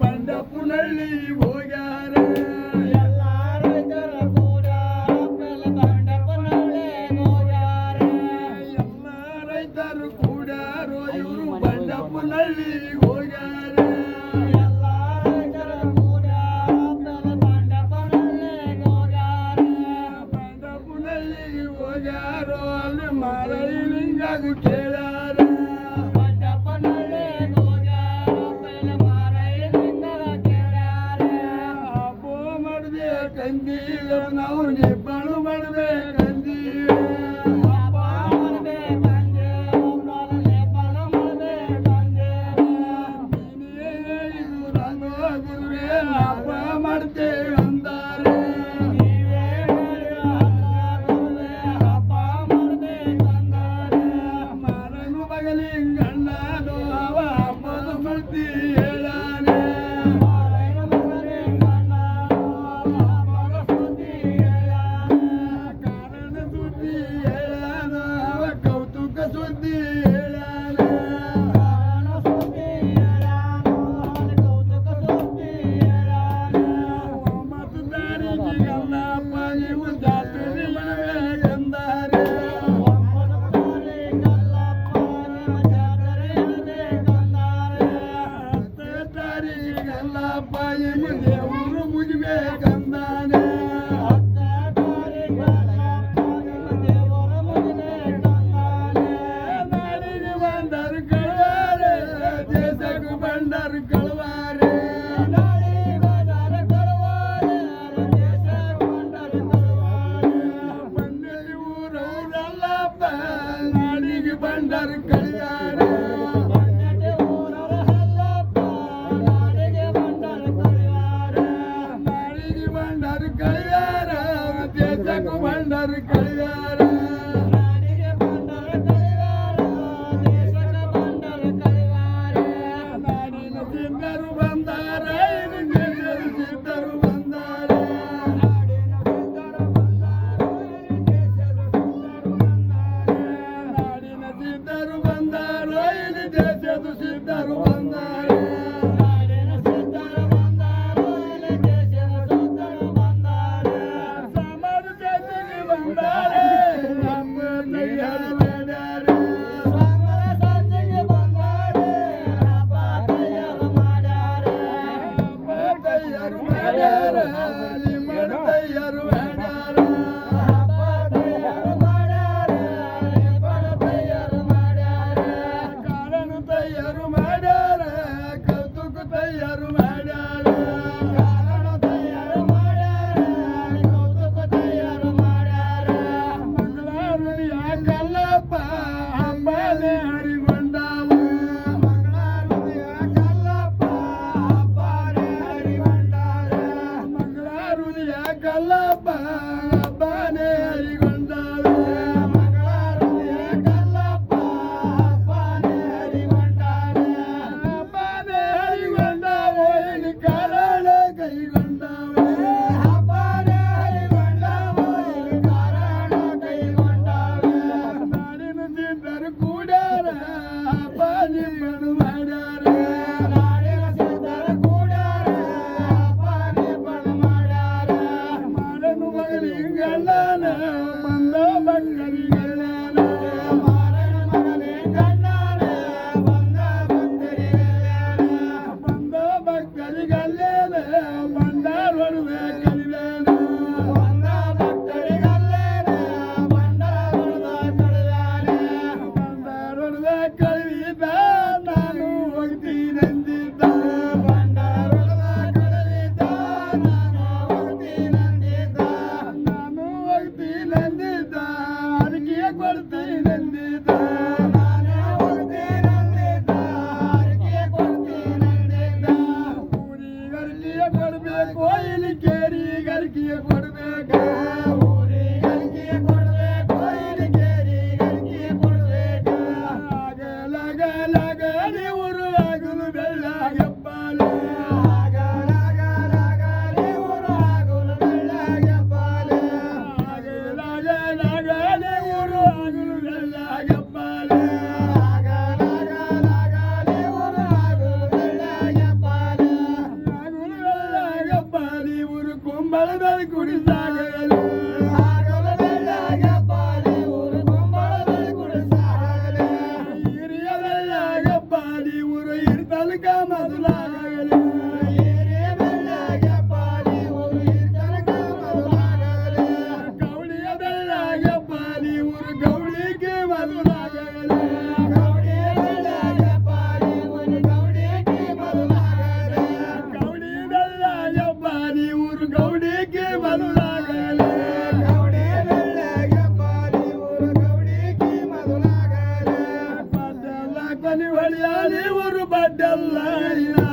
ಬಂಡಪುನಲ್ಲಿ ಹೋಗ್ಯಾರ ಎಲ್ಲ ರೈತರ ಕೂಡ ಬಂಡಪುನಲ್ಲೇ ಹೋಗ್ಯಾರ ಎಲ್ಲ ರೈತರು ಕೂಡ ಇವರು ಬಂಡಪುನಲ್ಲಿ ಹೋಗ್ಯಾರ మండరు కడియారా దేశకు మండరు కడియారా da மலர்ந்தால் குடிந்தாக Delilah.